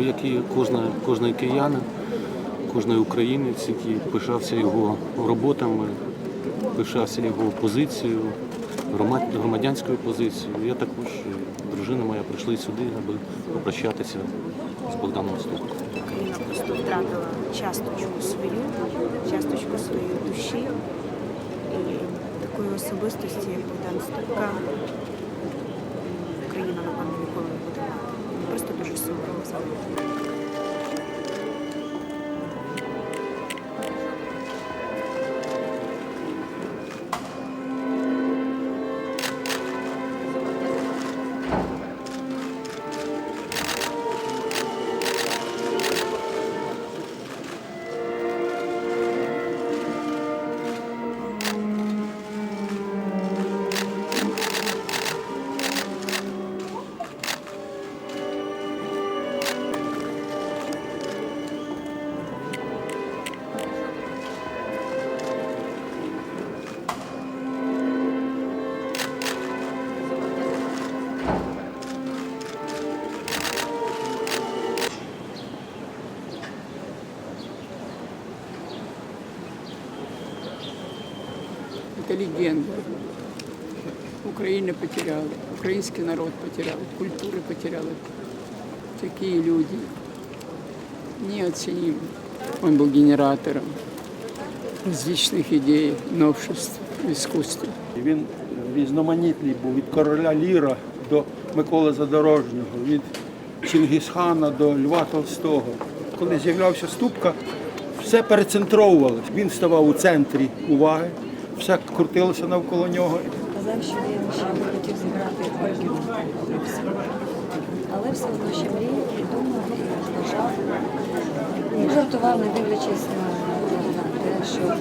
Як і кожна, кожний киянин, кожний українець, який пишався його роботами, пишався його позицією, громадянською позицією. Я також, дружина моя, прийшли сюди, аби попрощатися з Богданом Ступком. Україна просто втратила часточку свою, часточку своєї душі. І такої особистості, як Богдан Ступка, Thank you. Это легенда. Украина потеряла, украинский народ потерял, культура потеряла. Такие люди неоценимы. Он был генератором различных идей, новшеств в искусстве. Він різноманітний був від короля Ліра до Миколи Задорожнього, від Чингісхана до Льва Толстого. Коли з'являвся Ступка, все перецентровувалось. Він ставав у центрі уваги, все крутилося навколо нього. Казав, що він ще хотів зіграти Ольгу, Але все одно ще мріяв, і думав, бажав. І жартував, не дивлячись на те, що.